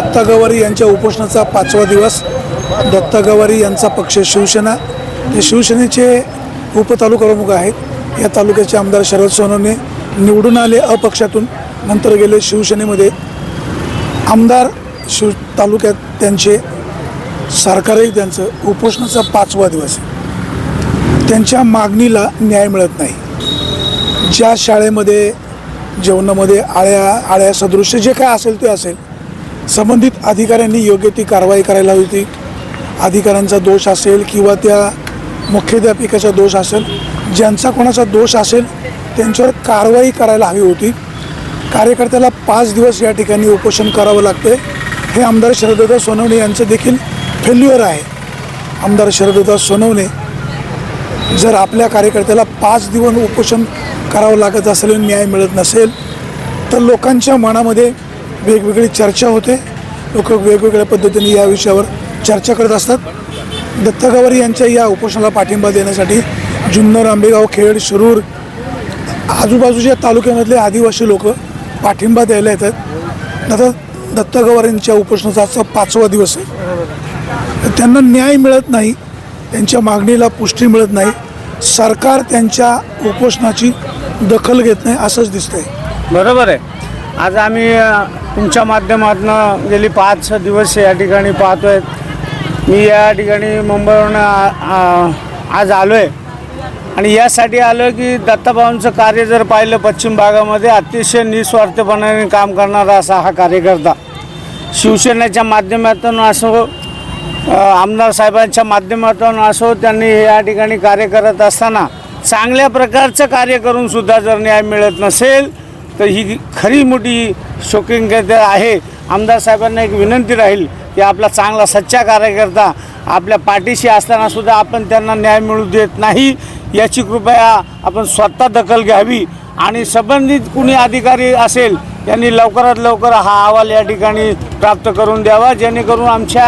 दत्ता गवारी यांच्या उपोषणाचा पाचवा दिवस. दत्ता गवारी यांचा पक्ष शिवसेना. ते शिवसेनेचे उपतालुकाप्रमुख आहेत. या तालुक्याचे आमदार शरद सोनवणे निवडून आले अपक्षातून. नंतर गेले शिवसेनेमध्ये. आमदार शिव तालुक्यात त्यांचे सरकारही त्यांचं. उपोषणाचा पाचवा दिवस आहे. त्यांच्या मागणीला न्याय मिळत नाही. ज्या शाळेमध्ये जेवणामध्ये आळ्या आळ्या सदृश्य जे काय असेल ते असेल. संबंधित अधिकाऱ्यांनी योग्य ती कारवाई करायला हवी होती. अधिकाऱ्यांचा दोष असेल किंवा त्या मुख्याध्यापिकेचा दोष असेल ज्यांचा कोणाचा दोष असेल त्यांच्यावर कारवाई करायला हवी होती. कार्यकर्त्याला पाच दिवस या ठिकाणी उपोषण करावं लागते. हे आमदार शरदत्ता सोनवणे यांचं देखील फेल्युअर आहे. आमदार शरदत्ता सोनवणे जर आपल्या कार्यकर्त्याला पाच दिवस उपोषण करावं लागत असेल न्याय मिळत नसेल तर लोकांच्या मनामध्ये वेगवेगळी चर्चा होते. लोक वेगवेगळ्या पद्धतीने या विषयावर चर्चा करत असतात. दत्ता गवारी यांच्या या उपोषणाला पाठिंबा देण्यासाठी जुन्नर आंबेगाव खेड शिरूर आजूबाजूच्या तालुक्यामधले आदिवासी लोक पाठिंबा द्यायला येतात. आता दत्ता गवारींच्या उपोषणाचा आजचा पाचवा दिवस आहे. त्यांना न्याय मिळत नाही. त्यांच्या मागणीला पुष्टी मिळत नाही. सरकार त्यांच्या उपोषणाची दखल घेत नाही असंच दिसतंय. बरोबर आहे. आज आम्ही तुमच्या माध्यमातून गेली पाच दिवस या ठिकाणी पाहतोय. मी या ठिकाणी मुंबईवरून आज आलो आहे आणि यासाठी आलो की दत्ताभाऊंचं कार्य जर पाहिलं पश्चिम भागामध्ये अतिशय निस्वार्थपणाने काम करणारा असा हा कार्यकर्ता. शिवसेनेच्या माध्यमातून असो आमदार साहेबांच्या माध्यमातून असो त्यांनी या ठिकाणी कार्य करत असताना चांगल्या प्रकारचं कार्य करून सुद्धा जर न्याय मिळत नसेल तर ही खरी मोठी शोकिंग आहे. आमदार साहेबांना एक विनंती राहील की आपला चांगला सच्चा कार्यकर्ता आपल्या पाठीशी असताना सुद्धा आपण त्यांना न्याय मिळू देत नाही. याची कृपया आपण स्वतः दखल घ्यावी आणि संबंधित कुणी अधिकारी असेल यांनी लवकरात लवकर हा अहवाल या ठिकाणी प्राप्त करून द्यावा. जेणेकरून आमच्या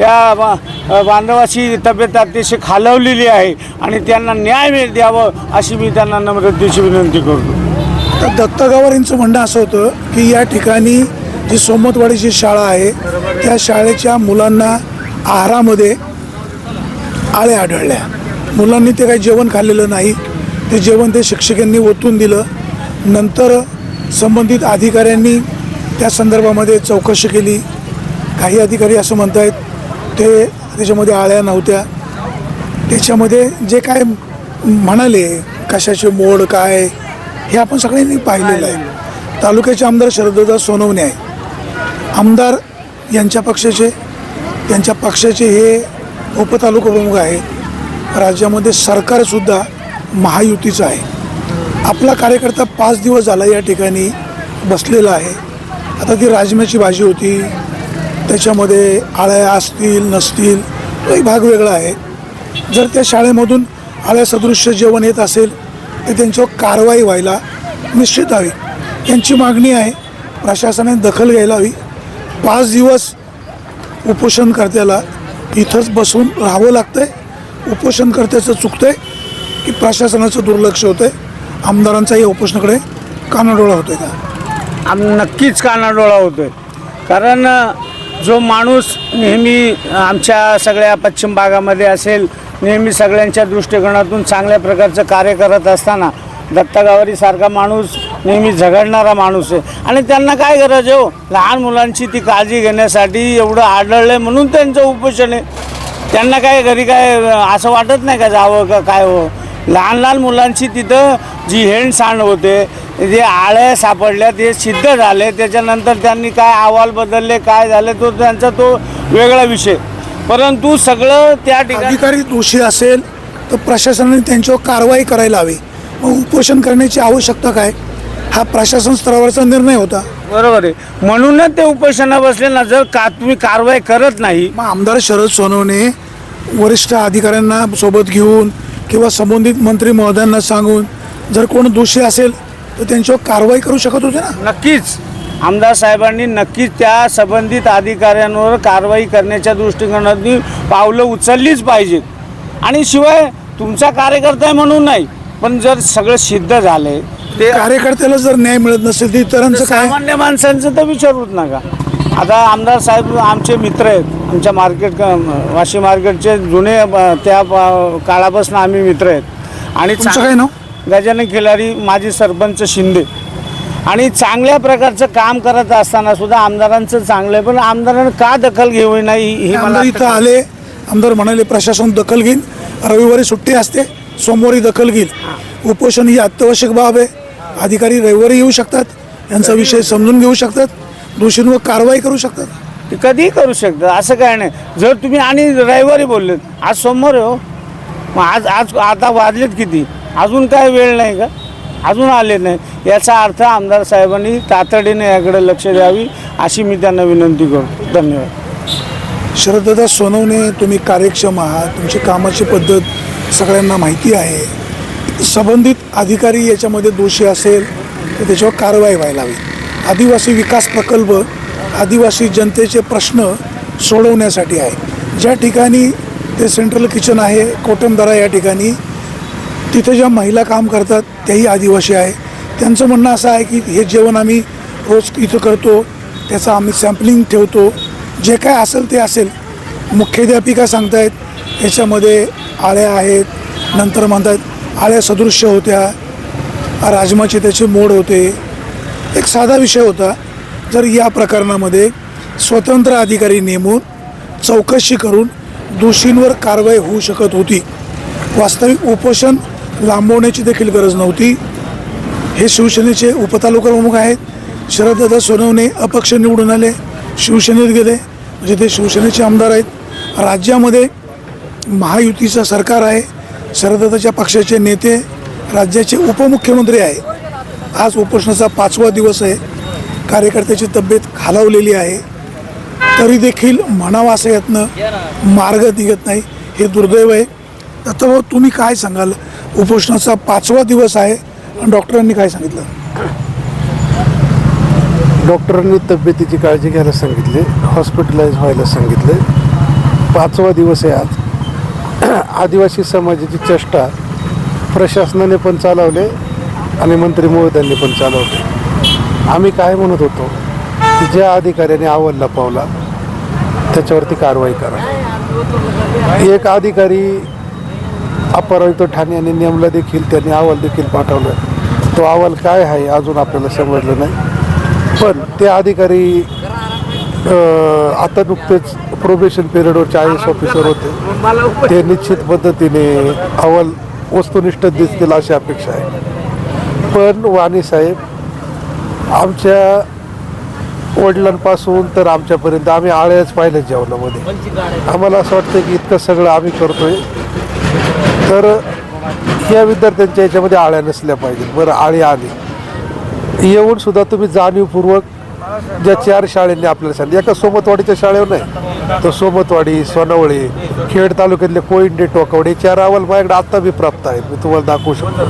या बांधवाची तब्येत अतिशय खालवलेली आहे आणि त्यांना न्याय द्यावं अशी मी त्यांना नम्रतेची विनंती करतो. तर दत्त यांचं म्हणणं असं होतं की या ठिकाणी जी सोमतवाडीची शाळा आहे त्या शाळेच्या मुलांना आहारामध्ये आळे आढळल्या. मुलांनी ते काही जेवण खाल्लेलं नाही. ते जेवण ते शिक्षकांनी ओतून दिलं. नंतर संबंधित अधिकाऱ्यांनी त्या संदर्भामध्ये चौकशी केली. काही अधिकारी असं म्हणत आहेत ते त्याच्यामध्ये आळ्या नव्हत्या. त्याच्यामध्ये जे काय म्हणाले कशाचे मोड काय हे आपण सगळ्यांनी पाहिलेलं आहे. तालुक्याचे आमदार शरददा सोनवणे आहे आमदार यांच्या पक्षाचे त्यांच्या पक्षाचे हे उपतालुका प्रमुख आहेत. राज्यामध्ये सरकारसुद्धा महायुतीचं आहे. आपला कार्यकर्ता पाच दिवस झाला या ठिकाणी बसलेला आहे. आता ती राजम्याची भाजी होती. त्याच्यामध्ये आळ्या असतील नसतील तोही भाग वेगळा आहे. जर त्या शाळेमधून आळ्यासदृश्य जेवण येत असेल तर त्यांच्यावर कारवाई व्हायला निश्चित हवी. यांची मागणी आहे प्रशासनाने दखल घ्यायला हवी. पाच दिवस उपोषणकर्त्याला इथंच बसून राहावं लागतंय. उपोषणकर्त्याचं चुकतं आहे की प्रशासनाचं दुर्लक्ष होतं आहे आमदारांचाही उपोषणाकडे कानाडोळा होतोय का? आम नक्कीच कानाडोळा होतोय. कारण जो माणूस नेहमी आमच्या सगळ्या पश्चिम भागामध्ये असेल नेहमी सगळ्यांच्या दृष्टिकोनातून चांगल्या प्रकारचं कार्य करत असताना दत्ता गावारीसारखा माणूस नेहमी झगडणारा माणूस आहे. आणि त्यांना काय गरज आहे हो? लहान मुलांची ती काळजी घेण्यासाठी एवढं आढळलं आहे म्हणून त्यांचं उपोषण आहे. त्यांना काय घरी काय असं वाटत नाही का जावं का काय हो? लहान लहान मुलांची तिथं जी हेणसांड होते जे आळ्या सापडल्या ते सिद्ध झाले. त्याच्यानंतर त्यांनी काय अहवाल बदलले काय झाले तो त्यांचा तो वेगळा विषय. परंतु सगळं त्या ठिकाणी अधिकारी दोषी असेल तर प्रशासनाने त्यांच्यावर कारवाई करायला हवी. मग उपोषण करण्याची आवश्यकता काय? हा प्रशासन स्तरावरचा निर्णय होता. बरोबर आहे. म्हणूनच ते उपोषणा बसले ना जर का तुम्ही कारवाई करत नाही मग आमदार शरद सोनवणे वरिष्ठ अधिकाऱ्यांना सोबत घेऊन किंवा संबंधित मंत्री महोदयांना सांगून जर कोण दोषी असेल तर त्यांच्यावर कारवाई करू शकत होते ना? नक्कीच. आमदार साहेबांनी नक्कीच त्या संबंधित अधिकाऱ्यांवर कारवाई करण्याच्या दृष्टिकोनातून पावलं उचललीच पाहिजेत. आणि शिवाय तुमचा कार्यकर्ता आहे म्हणून नाही पण जर सगळं सिद्ध झालंय ते कार्यकर्त्याला जर न्याय मिळत नसेल तर इतरांचं काय सामान्य माणसांचं तर विचारूच नका. आता आमदार साहेब आमचे मित्र आहेत आमच्या मार्केट वाशी मार्केटचे जुने त्या काळापासून आम्ही मित्र आहेत. आणि काय नाव? गजानन खिलारी माजी सरपंच शिंदे. आणि चांगल्या प्रकारचं काम करत असताना सुद्धा आमदारांचं चांगलं आहे. पण आमदारांना का दखल घेऊ नाही ही मला आमदार इथं आले आमदार म्हणाले प्रशासन दखल घेईल रविवारी सुट्टी असते सोमवारी दखल घेईल उपोषण ही अत्यावश्यक बाब आहे. अधिकारी रविवारी येऊ शकतात यांचा विषय समजून घेऊ शकतात दोषींवर कारवाई करू शकतात. ते कधीही करू शकता असं काय नाही. जर तुम्ही आणि रविवारी बोललेत आज सोमवार आहे हो. मग आज आज आता वाजलेत किती? अजून काय वेळ नाही का? अजून आले नाही. याचा अर्थ आमदार साहेबांनी तातडीने याकडे लक्ष द्यावी अशी मी त्यांना विनंती करतो. धन्यवाद. शरददा सोनवणे तुम्ही कार्यक्षम आहात तुमची कामाची पद्धत सगळ्यांना माहिती आहे. संबंधित अधिकारी याच्यामध्ये दोषी असेल तर त्याच्यावर कारवाई व्हायला हवी. आदिवासी विकास प्रकल्प आदिवासी जनतेचे प्रश्न सोडवण्यासाठी आहे. ज्या ठिकाणी ते सेंट्रल किचन आहे कोटमदरा या ठिकाणी तिथे ज्या महिला काम करतात त्याही आदिवासी आहे. त्यांचं म्हणणं असं आहे की हे जेवण आम्ही रोज इथं करतो त्याचं आम्ही सॅम्पलिंग ठेवतो. जे काय असेल ते असेल. मुख्याध्यापिका सांगतायत याच्यामध्ये आळ्या आहेत. नंतर म्हणतात आळ्या सदृश्य होत्या. राजमाचे त्याचे मोड होते. एक साधा विषय होता. जर या प्रकरणामध्ये स्वतंत्र अधिकारी नेमून चौकशी करून दोषींवर कारवाई होऊ शकत होती. वास्तविक उपोषण लांबवण्याची देखील गरज नव्हती. हे शिवसेनेचे उपतालुका प्रमुख आहेत. शरददादा सोनवणे अपक्ष निवडून आले. शिवसेनेत गेले. म्हणजे ते शिवसेनेचे आमदार आहेत. राज्यामध्ये महायुतीचं सरकार आहे. शरददादाच्या पक्षाचे नेते राज्याचे उपमुख्यमंत्री आहे. आज उपोषणाचा पाचवा दिवस आहे. कार्यकर्त्याची तब्येत खालावलेली आहे. तरी देखील म्हणावा असं यातनं मार्ग निघत नाही. हे दुर्दैव आहे. दत्तभाऊ तुम्ही काय सांगाल? उपोषणाचा पाचवा दिवस आहे आणि डॉक्टरांनी काय सांगितलं? डॉक्टरांनी तब्येतीची काळजी घ्यायला सांगितली हॉस्पिटलाइज व्हायला सांगितले. पाचवा दिवस आहे आज. आदिवासी समाजाची चेष्टा प्रशासनाने पण चालवले आणि मंत्री महोदयांनी पण चालवले. आम्ही काय म्हणत होतो? की ज्या अधिकाऱ्याने आवडला पावला त्याच्यावरती कारवाई करा. एक अधिकारी अपरावित ठाण्याने नेमला देखील त्यांनी अहवाल देखील पाठवला. तो अहवाल काय आहे अजून आपल्याला समजलं नाही. पण ते अधिकारी आता नुकतेच प्रोबेशन पिरियडवरचे आय एस ऑफिसर होते. ते निश्चित पद्धतीने अहवाल वस्तुनिष्ठ दिसतील अशी अपेक्षा आहे. पण वाणी साहेब आमच्या वडिलांपासून तर आमच्यापर्यंत आम्ही आळ्याच पाहिलं जेवणामध्ये. आम्हाला असं वाटतं की इतकं सगळं आम्ही करतोय. तर या विद्यार्थ्यांच्या याच्यामध्ये आळ्या नसल्या पाहिजेत. बरं आळी आली. येऊन सुद्धा तुम्ही जाणीवपूर्वक ज्या चार शाळेंनी आपल्याला सांगितलं एका सोमतवाडीच्या शाळेवर नाही तर सोमतवाडी सोनवळे खेड तालुक्यातले कोइंडे टोकवडे चार अहवाल माझ्याकडे आत्ता बी प्राप्त आहेत. मी तुम्हाला दाखवू शकतो.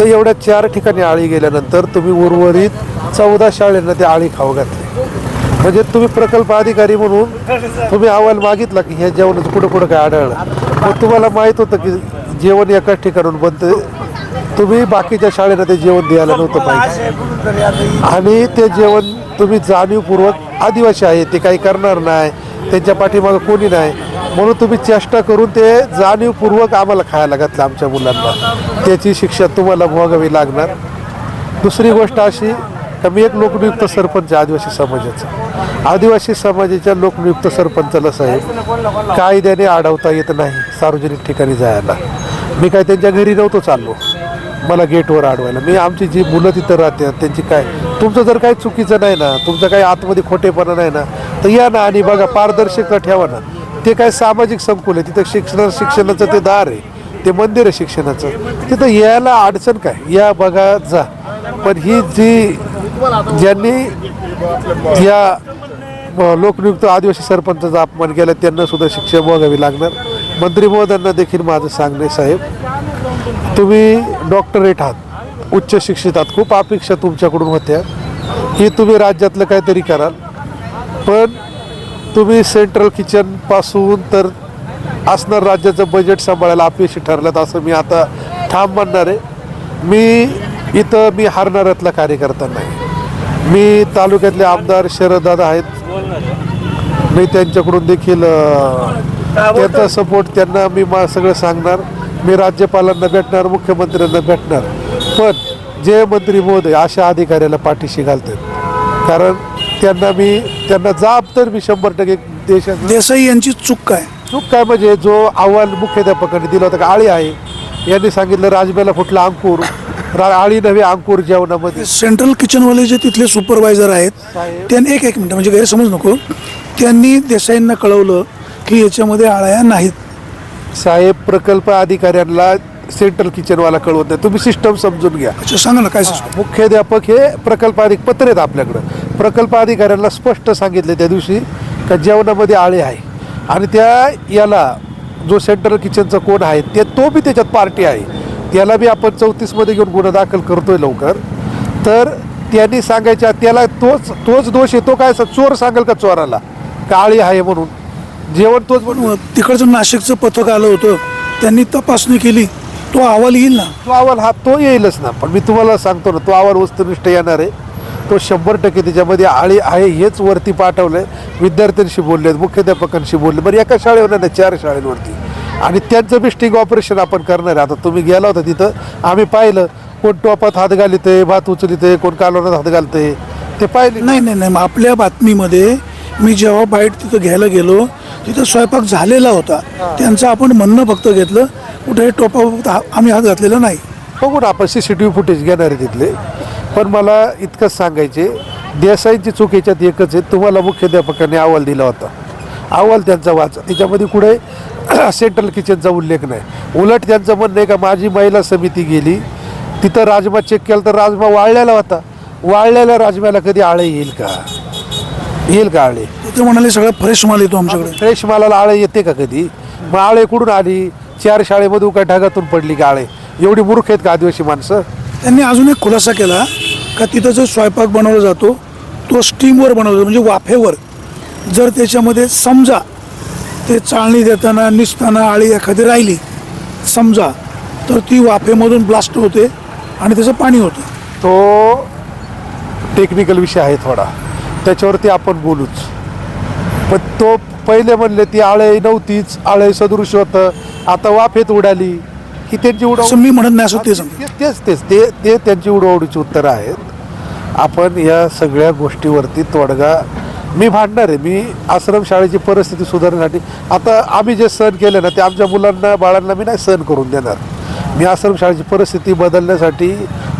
तर एवढ्या चार ठिकाणी आळी गेल्यानंतर तुम्ही उर्वरित चौदा शाळेंना ते आळी खाऊ घातली. म्हणजे तुम्ही प्रकल्प अधिकारी म्हणून तुम्ही अहवाल मागितला की ह्या जेवणाचं कुठं कुठं काय आढळलं. मग तुम्हाला माहीत होतं की जेवण एकाच ठिकाणून बनतं तुम्ही बाकीच्या शाळेला ते जेवण द्यायला नव्हतं पाहिजे. आणि ते जेवण तुम्ही जाणीवपूर्वक आदिवासी आहे ते काही करणार नाही त्यांच्या पाठीमागं कोणी नाही. म्हणून तुम्ही चेष्टा करून ते जाणीवपूर्वक आम्हाला खायला घातलं आमच्या मुलांना. त्याची शिक्षा तुम्हाला भोगावी लागणार. दुसरी गोष्ट अशी का मी एक लोकनियुक्त सरपंच आदिवासी समाजाचा. आदिवासी समाजाच्या लोकनियुक्त सरपंचाला साहेब कायद्याने अडवता येत नाही सार्वजनिक ठिकाणी जायला. मी काय त्यांच्या घरी नव्हतो चाललो मला गेटवर अडवायला. मी आमची जी मुलं तिथं राहतात त्यांची काय तुमचं जर काही चुकीचं नाही ना तुमचं काही आतमध्ये खोटेपणा नाही ना तर या ना आणि बघा पारदर्शकता ठेवा ना. ते काय सामाजिक संकुल आहे तिथं शिक्षण शिक्षणाचं ते दार आहे ते मंदिर आहे शिक्षणाचं. तिथं यायला अडचण काय? या बघा जा. पण ही जी ज्यांनी या लोकनियुक्त आदिवासी सरपंचाचा अपमान केला त्यांना सुद्धा शिक्षा भोगावी लागणार. मंत्री महोदयांना देखील माझं सांगणे साहेब तुम्ही डॉक्टरेट आहात उच्च शिक्षित आहात खूप अपेक्षा तुमच्याकडून होत्या. की तुम्ही राज्यातलं काहीतरी कराल. पण तुम्ही सेंट्रल किचनपासून तर असणार राज्याचं बजेट सांभाळायला अपयशी ठरलं असं मी आता ठाम म्हणणार आहे. मी इथं मी हारणाऱ्यातला कार्यकर्ता नाही. मी तालुक्यातले आमदार शरददादा आहेत. मी त्यांच्याकडून देखील त्यांचा सपोर्ट त्यांना मी मा सगळं सांगणार. मी राज्यपालांना भेटणार मुख्यमंत्र्यांना भेटणार. पण जे मंत्री महोदय अशा अधिकाऱ्याला पाठीशी घालतात. कारण त्यांना मी त्यांना जाब तर मी शंभर टक्के देशात देसाई यांची चूक काय? चूक काय म्हणजे जो अहवाल मुख्याध्यापकांनी दिला होता का आळी आहे यांनी सांगितलं राजब्याला फुटला अंकुर. रा आळी नव्हे अंकुर जेवणामध्ये. सेंट्रल किचनवाले जे तिथले सुपरवायझर आहेत साहेब. त्यांनी एक एक मिनिट म्हणजे गैरसमज नको. त्यांनी देसाईंना कळवलं की याच्यामध्ये आळ्या नाहीत. साहेब प्रकल्प अधिकाऱ्यांना सेंट्रल किचनवाला कळवत नाही. तुम्ही सिस्टम समजून घ्या. अच्छा सांगा ना काय मुख्याध्यापक हे प्रकल्प अधिक पत्र आहेत आपल्याकडं. प्रकल्प अधिकाऱ्यांना स्पष्ट सांगितले त्या दिवशी का जेवणामध्ये आळे आहे. आणि त्या याला जो सेंट्रल किचनचा कोण आहे ते तो बी त्याच्यात पार्टी आहे. त्याला बी आपण चौतीसमध्ये घेऊन गुन्हा दाखल करतोय लवकर. तर त्यांनी सांगायच्या त्याला तोच तोच दोष येतो काय असं चोर सांगेल का चोराला? का आळी आहे म्हणून. जेवण तोच म्हणून तिकडचं नाशिकचं पथक आलं होतं त्यांनी तपासणी केली तो अहवाल येईल ना? तो अहवाल हा तो येईलच ना. पण मी तुम्हाला सांगतो ना तो अहवाल वस्तुनिष्ठ येणार. आहे तो शंभर टक्के त्याच्यामध्ये आळी आहे हेच वरती पाठवलंय. विद्यार्थ्यांशी बोलले मुख्याध्यापकांशी बोलले बरं एका शाळेवर नाही चार शाळेवरती. आणि त्यांचं बी स्टिंग ऑपरेशन आपण करणार आहे आता तुम्ही गेला होता तिथं आम्ही पाहिलं कोण टोपात हात घालिते भात उचलिते कोण कालवणात हात घालते ते पाहिले. नाही नाही नाही मग आपल्या बातमीमध्ये मी जेव्हा बाईट तिथं घ्यायला गेलो तिथं स्वयंपाक झालेला होता. त्यांचं आपण म्हणणं फक्त घेतलं कुठे टोपा आम्ही हात घातलेला नाही. बघू ना आपण C C T V footage घेणार आहे तिथले. पण मला इतकंच सांगायचे देसाईंची चूक याच्यात एकच आहे तुम्हाला मुख्याध्यापकांनी अहवाल दिला होता. अहवाल त्यांचा वाचा. त्याच्यामध्ये कुठे सेंट्रल किचनचा उल्लेख नाही. उलट त्यांचं म्हणणं आहे का माझी महिला समिती गेली तिथं राजमा चेक केला तर राजमा वाळलेला होता. वाळलेल्या राजम्याला कधी आळे येईल का? येईल का आळे? ते म्हणाले सगळं फ्रेश माल येतो आमच्याकडे. फ्रेश मालाला आळे येते का कधी? मग आळे कुठून आली? चार शाळेमधून काय ढगातून पडली का आळे? एवढी मूर्ख आहेत का आदिवासी माणसं? त्यांनी अजून एक खुलासा केला का तिथं जो स्वयंपाक बनवला जातो तो स्टीमवर बनवला म्हणजे वाफेवर. जर त्याच्यामध्ये समजा ते चाळणी देताना निसताना आळी एखादी राहिली समजा तर ती वाफेमधून ब्लास्ट होते आणि त्याचं पाणी होतं. तो टेक्निकल विषय आहे थोडा. त्याच्यावरती आपण बोलूच. पण तो पहिले म्हणले ती आळे नव्हतीच आळे सदृश होतं. आता वाफेत उडाली ही त्यांची उडव मी म्हणत नाही असं ते सांगतो ते- तेच तेच. ते ते त्यांची उडवडीची उत्तरं आहेत. आपण या सगळ्या गोष्टीवरती तोडगा मी भांडणार आहे. मी आश्रम शाळेची परिस्थिती सुधारण्यासाठी. आता आम्ही जे सहन केले ना ते आमच्या मुलांना बाळांना मी नाही सहन करून देणार. मी आश्रम शाळेची परिस्थिती बदलण्यासाठी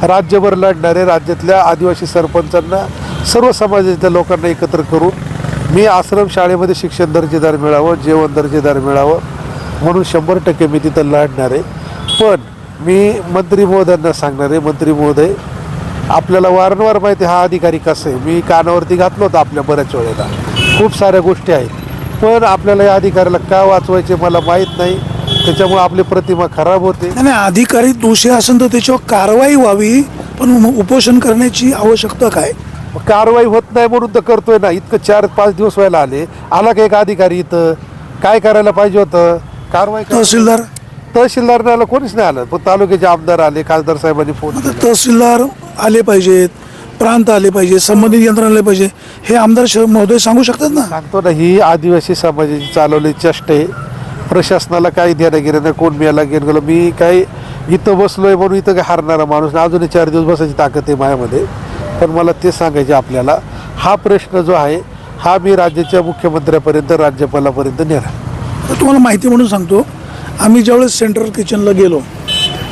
राज्यभर लढणारे राज्यातल्या आदिवासी सरपंचांना सर्व समाजातल्या लोकांना एकत्र करून मी आश्रम शाळेमध्ये शिक्षण दर्जेदार मिळावं जेवण दर्जेदार मिळावं म्हणून शंभर टक्के मी तिथं लढणार आहे. पण मी मंत्री महोदयांना सांगणार आहे. मंत्री महोदय आपल्याला वारंवार माहिती हा अधिकारी कसं आहे? मी कानावरती घातलं होतं आपल्या बऱ्याच वेळेला. खूप साऱ्या गोष्टी आहेत. पण आपल्याला या अधिकाऱ्याला का वाचवायचे मला माहीत नाही. त्याच्यामुळे आपली प्रतिमा खराब होते. नाही अधिकारी दोषी असेल तर त्याच्यावर कारवाई व्हावी पण उपोषण करण्याची आवश्यकता काय? कारवाई होत नाही म्हणून तर करतोय ना. इतकं चार पाच दिवस व्हायला आले. आला का एक अधिकारी इथं? काय करायला पाहिजे होतं? कारवाई करा- तहसीलदार तहसीलदार नाही आलं कोणीच नाही आलं. पण तालुक्याचे आमदार आले खासदार साहेबांनी फोन आता केला. तहसीलदार आले पाहिजेत प्रांत आले पाहिजे संबंधित यंत्रणा आले पाहिजे हे आमदार श- महोदय सांगू शकतात ना? सांगतो ना ही आदिवासी समाजाची चालवली चष्ट आहे प्रशासनाला काही देणं गेलं नाही कोण मिळाला गेलं गेलं. मी काय इथं बसलोय म्हणून इथं काय हारणारा माणूस नाही. अजूनही चार दिवस बसायची ताकद आहे माझ्यामध्ये पण मला ते सांगायचे आपल्याला हा प्रश्न जो आहे हा मी राज्याच्या मुख्यमंत्र्यापर्यंत राज्यपालापर्यंत नेणार. तुम्हाला माहिती म्हणून सांगतो आम्ही ज्यावेळेस सेंट्रल किचनला गेलो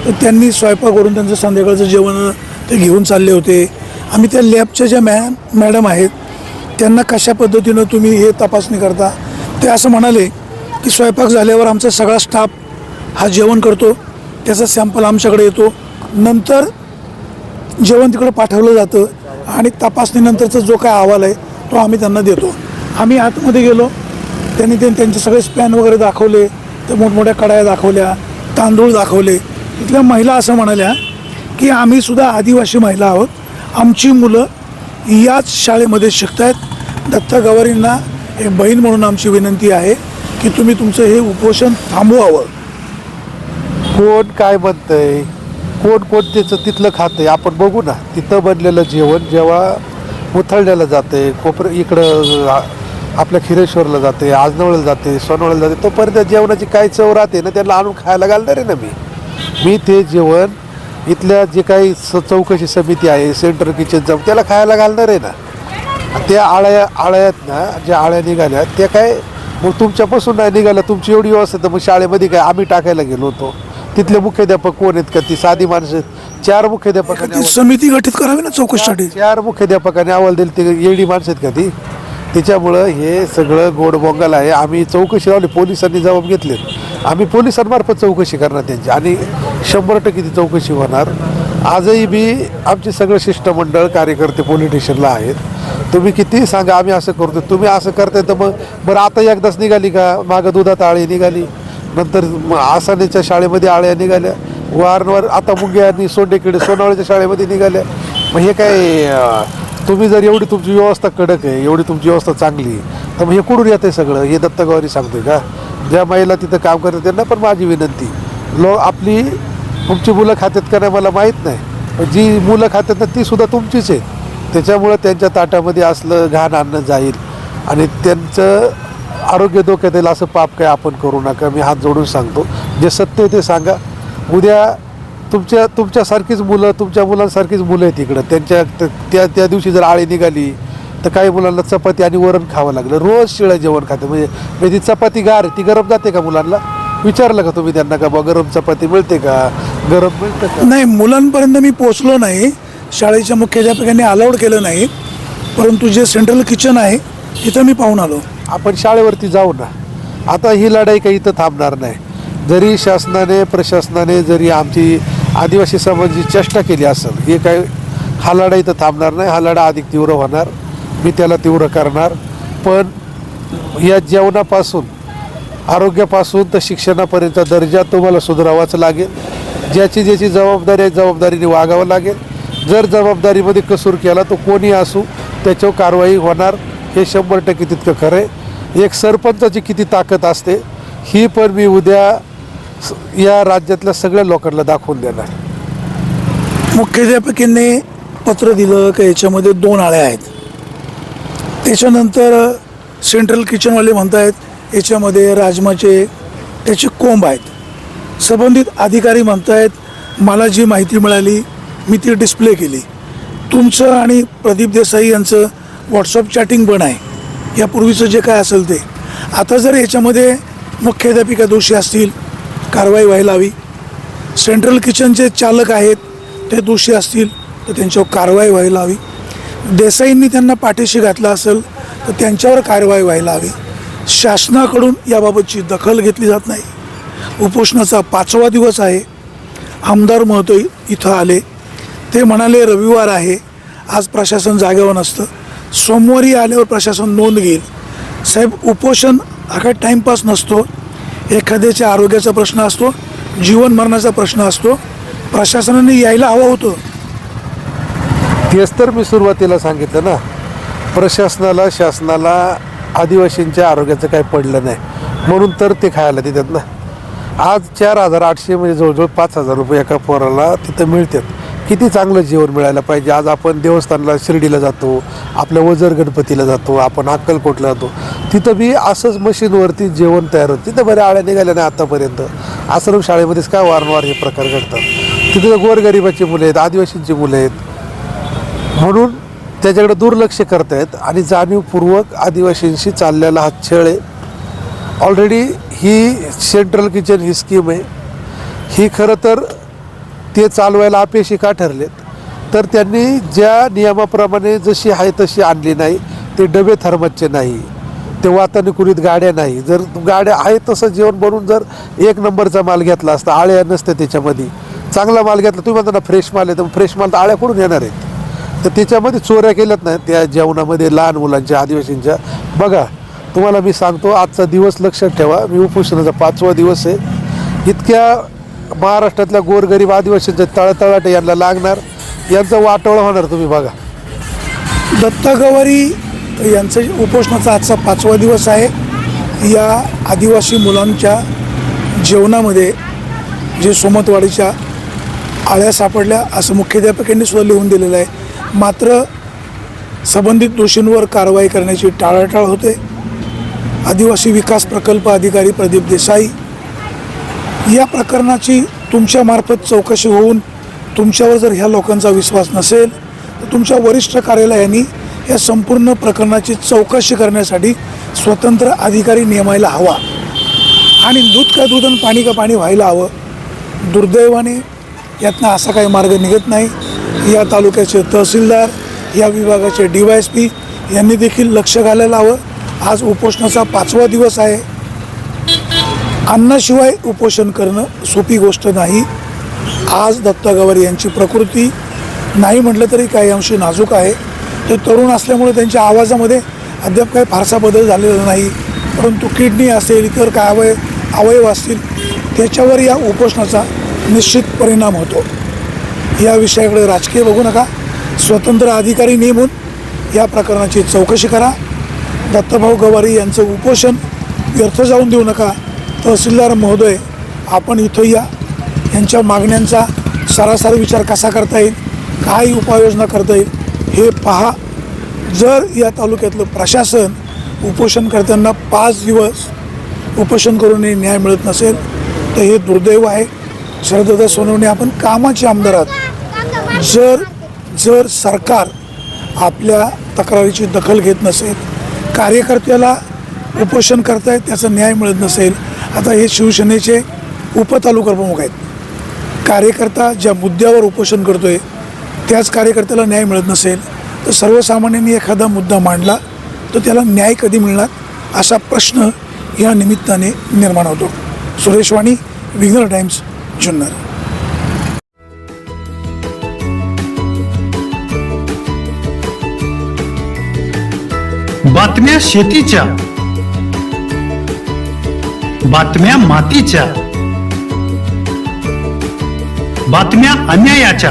तर त्यांनी स्वयंपाक करून त्यांचं संध्याकाळचं जेवण ते घेऊन चालले होते. आम्ही त्या लॅबच्या ज्या मॅ मॅडम आहेत त्यांना कशा पद्धतीनं तुम्ही हे तपासणी करता? ते असं म्हणाले की स्वयंपाक झाल्यावर आमचा सगळा स्टाफ हा जेवण करतो त्याचा सॅम्पल आमच्याकडे येतो. नंतर जेवण तिकडं पाठवलं जातं आणि तपासणीनंतरचा जो काय अहवाल आहे तो आम्ही त्यांना देतो. आम्ही आतमध्ये गेलो त्यांनी ते त्यांचे सगळे स्पॅन वगैरे दाखवले. ते मोठमोठ्या कडाया दाखवल्या तांदूळ दाखवले. तिथल्या महिला असं म्हणाल्या की आम्ही सुद्धा आदिवासी महिला आहोत. आमची मुलं याच शाळेमध्ये शिकत आहेत दत्ता गवारींना एक बहीण म्हणून आमची विनंती आहे की तुम्ही तुमचं हे उपोषण थांबवावं. कोण काय म्हणतंय? कोण कोण त्याचं तिथलं खातंय? आपण बघू ना. तिथं बनलेलं जेवण जेव्हा मुथळण्याला जाते कोपर इकडं आपल्या खिरेश्वरला जाते आजनवळला जाते सोनवळ्याला जाते तोपर्यंत जेवणाची काय चव राहते ना त्यांना आणून खायला घालणार आहे ना मी. मी ते जेवण इथल्या जे काही स चौकशी समिती आहे सेंट्रल किचनचं त्याला खायला घालणार आहे ना. त्या आळ्या आळ्यात ना ज्या आळ्या निघाल्या त्या काय मग तुमच्यापासून नाही निघाल्या तुमची एवढी व्यवस्था तर मग शाळेमध्ये काय आम्ही टाकायला गेलो होतो. तिथले मुख्याध्यापक कोण आहेत का ती साधी माणसं आहेत. चार मुख्याध्यापकांनी समिती गठीत करावी ना चौकशीसाठी चार मुख्याध्यापकांनी अहवाल दिले ते येडी माणसं आहेत का ती? त्याच्यामुळं हे सगळं गोडबोंगल आहे. आम्ही चौकशी लावली पोलिसांनी जबाब घेतले. आम्ही पोलिसांमार्फत चौकशी करणार त्यांची. आणि शंभर टक्के ती चौकशी होणार. आजही बी आमचे सगळं शिष्टमंडळ कार्यकर्ते पोलीस स्टेशनला आहेत. तुम्ही किती सांगा आम्ही असं करतो. तुम्ही असं करताय तर मग बरं आता एकदाच निघाली का? मागं दुधात आळी निघाली. नंतर आसानीच्या शाळेमध्ये आळ्या निघाल्या. वारंवार आता मुंग्या आणि सोंडेकडे सोनावळीच्या शाळेमध्ये निघाल्या. मग हे काय तुम्ही जर एवढी तुमची व्यवस्था कडक आहे एवढी तुमची व्यवस्था चांगली आहे, तर मग हे कुठून येतं सगळं? हे दत्तगवारी सांगतोय का? ज्या महिला तिथं काम करतात त्यांना पण माझी विनंती. लो आपली तुमची मुलं खात्यात का नाही मला माहीत नाही. जी मुलं खात्यात ना ती सुद्धा तुमचीच आहे त्याच्यामुळं त्यांच्या ताटामध्ये असलं घाण आणणं जाईल. आणि त्यांचं आरोग्य धोक्यात येईल असं पाप काय आपण करू नका. मी हात जोडून सांगतो. जे सत्य ते सांगा. उद्या तुमच्या तुमच्यासारखीच मुलं तुमच्या मुलांसारखीच मुलं आहेत इकडं. त्यांच्या त्या त्या दिवशी जर आळी निघाली तर काही मुलांना चपाती आणि वरण खावं लागलं. रोज शिळं जेवण खाते. म्हणजे म्हणजे ती चपाती गार ती गरम जाते का मुलांना? विचारलं का तुम्ही त्यांना का बा गरम चपाती मिळते का? गरम मिळतं का? नाही मुलांपर्यंत मी पोचलो नाही. शाळेच्या मुख्याध्यापकांनी अलाउड केलं नाही. परंतु जे सेंट्रल किचन आहे तिथं मी पाहून आलो. आपण शाळेवरती जाऊ ना. आता ही लढाई काही इथं थांबणार नाही. जरी शासनाने प्रशासनाने जरी आमची आदिवासी समाजाची चेष्टा केली असेल हे काय हा लढा इथं थांबणार नाही हा लढा अधिक तीव्र होणार. मी त्याला तीव्र करणार. पण या जेवणापासून आरोग्यापासून तर शिक्षणापर्यंतचा दर्जा तुम्हाला सुधारावाच लागेल. ज्याची ज्याची जबाबदारी आहे जबाबदारीने वागावं लागेल. जर जबाबदारीमध्ये कसूर केला तो कोणी असू त्याच्यावर कारवाई होणार. हे शंभर टक्के तितकं खरं आहे. एक सरपंचाची किती ताकद असते ही पण मी उद्या या राज्यातल्या सगळ्या लोकांना दाखवून देणार. मुख्याध्यापकांनी पत्र दिलं का याच्यामध्ये दोन आळ्या आहेत. त्याच्यानंतर सेंट्रल किचनवाले म्हणत आहेत याच्यामध्ये राजमाचे त्याचे कोंब आहेत. संबंधित अधिकारी म्हणत आहेत मला जी माहिती मिळाली मी ती डिस्प्ले केली. तुमचं आणि प्रदीप देसाई यांचं व्हॉट्सअप चॅटिंग पण आहे. यापूर्वीचं जे काय असेल ते. आता जर याच्यामध्ये मुख्याध्यापिका दोषी असतील कारवाई व्हायला हवी. सेंट्रल किचनचे चालक आहेत ते दोषी असतील तर त्यांच्यावर कारवाई व्हायला हवी. देसाईंनी त्यांना पाठीशी घातला असेल तर त्यांच्यावर कारवाई व्हायला हवी. शासनाकडून याबाबतची दखल घेतली जात नाही. उपोषणाचा पाचवा दिवस आहे. आमदार महोदय इथं आले. ते म्हणाले रविवार आहे. आज प्रशासन जागेवर नसतं. सोमवारी आल्यावर प्रशासन नोंद घेईल. साहेब उपोषण हा काय टाईमपास नसतो. एखाद्याच्या आरोग्याचा प्रश्न असतो जीवन मरणाचा प्रश्न असतो प्रशासनाने यायला हवं होतं. तेच तर मी सुरुवातीला सांगितलं ना प्रशासनाला शासनाला आदिवासींच्या आरोग्याचं काही पडलं नाही. म्हणून तर ते खायला देतात ना. आज चार हजार आठशे म्हणजे जवळजवळ पाच हजार रुपये एका पोराला तिथं मिळतात. किती चांगलं जेवण मिळायला पाहिजे. आज आपण देवस्थानला शिर्डीला जातो आपल्या वजर गणपतीला जातो आपण अक्कलकोटला जातो. तिथं बी असंच मशीनवरती जेवण तयार होतं. तिथं बऱ्या आळ्या निघाल्या नाही आतापर्यंत. आश्रम शाळेमध्येच काय वारंवार हे प्रकार घडतात. तिथं गोरगरिबाची मुलं आहेत आदिवासींची मुलं आहेत. म्हणून त्याच्याकडे दुर्लक्ष करतायत आणि जाणीवपूर्वक आदिवासींशी चाललेला हा छळ आहे. ऑलरेडी ही सेंट्रल किचन ही स्कीम आहे. ही खरं तर ते चालवायला अपयशी का ठरलेत? तर त्यांनी ज्या नियमाप्रमाणे जशी आहे तशी आणली नाही. ते डबे थर्मासचे नाही. ते वातानुकूलित गाड्या नाही. जर गाड्या आहे तसं जेवण बनवून जर एक नंबरचा माल घेतला असता आळ्या नसत्या त्याच्यामध्ये. चांगला माल घेतला तुम्ही म्हणता ना फ्रेश माल आहे तर फ्रेश माल तर आळ्या कुठून येणार आहेत? तर त्याच्यामध्ये चोऱ्या केल्यात नाही त्या जेवणामध्ये लहान मुलांच्या आदिवासींच्या. बघा तुम्हाला मी सांगतो आजचा दिवस लक्षात ठेवा मी उपोषणाचा पाचवा दिवस आहे. इतक्या महाराष्ट्रातल्या गोरगरीब आदिवासींच्या तळतळाट यांना लागणार यांचं वाटोळं होणार तुम्ही बघा. दत्ता तर यांचं उपोषणाचा आजचा पाचवा दिवस आहे. या आदिवासी मुलांच्या जेवणामध्ये जे सोमतवाडीच्या आळ्या सापडल्या असं मुख्याध्यापकांनी सुद्धा लिहून दिलेलं आहे. मात्र संबंधित दोषींवर कारवाई करण्याची टाळाटाळ होते. आदिवासी विकास प्रकल्प अधिकारी प्रदीप देसाई या प्रकरणाची तुमच्यामार्फत चौकशी होऊन तुमच्यावर जर ह्या लोकांचा विश्वास नसेल तर तुमच्या वरिष्ठ कार्यालयाने या संपूर्ण प्रकरणाची चौकशी करण्यासाठी स्वतंत्र अधिकारी नेमायला हवा. आणि दूध का दूध आणि पाणी का पाणी व्हायला हवं दुर्दैवाने यातनं असा काही मार्ग निघत नाही. या तालुक्याचे तहसीलदार या विभागाचे डी वाय एस पी यांनी देखील लक्ष घालायला हवं. आज उपोषणाचा पाचवा दिवस आहे. अन्नाशिवाय उपोषण करणं सोपी गोष्ट नाही. आज दत्ता गवारी यांची प्रकृती नाही म्हटलं तरी काही अंशी नाजूक आहे. ते तरुण असल्यामुळे त्यांच्या आवाजामध्ये अद्याप काही फारसा बदल झालेला नाही. परंतु किडनी असेल इतर काय अवय अवयव असतील त्याच्यावर या उपोषणाचा निश्चित परिणाम होतो. या विषयाकडे राजकीय बघू नका. स्वतंत्र अधिकारी नेमून या प्रकरणाची चौकशी करा. दत्तभाऊ गवारी यांचं उपोषण व्यर्थ जाऊन देऊ नका. तहसीलदार महोदय आपण इथं या. यांच्या मागण्यांचा सरासर विचार कसा करता येईल? काय उपाययोजना करता येईल? हे पहा जर या तालुक्यातलं प्रशासन उपोषणकर्त्यांना पाच दिवस उपोषण करूनही न्याय मिळत नसेल तर हे दुर्दैव आहे. शरददा सोनवणे आपण कामाचे आमदार आहात. जर जर सरकार आपल्या तक्रारीची दखल घेत नसेल कार्यकर्त्याला उपोषण करतायत त्याचा न्याय मिळत नसेल आता हे शिवसेनेचे उपतालुका प्रमुख आहेत. कार्यकर्ता ज्या मुद्द्यावर उपोषण करतोय त्याच कार्यकर्त्याला न्याय मिळत नसेल तर सर्वसामान्यांनी एखादा मुद्दा मांडला तर त्याला न्याय कधी मिळणार? असा प्रश्न या निमित्ताने निर्माण होतो. सुरेश वाणी विघ्नर टाइम्स जुन्नर. बातम्या शेतीच्या बातम्या मातीच्या बातम्या अन्यायाच्या.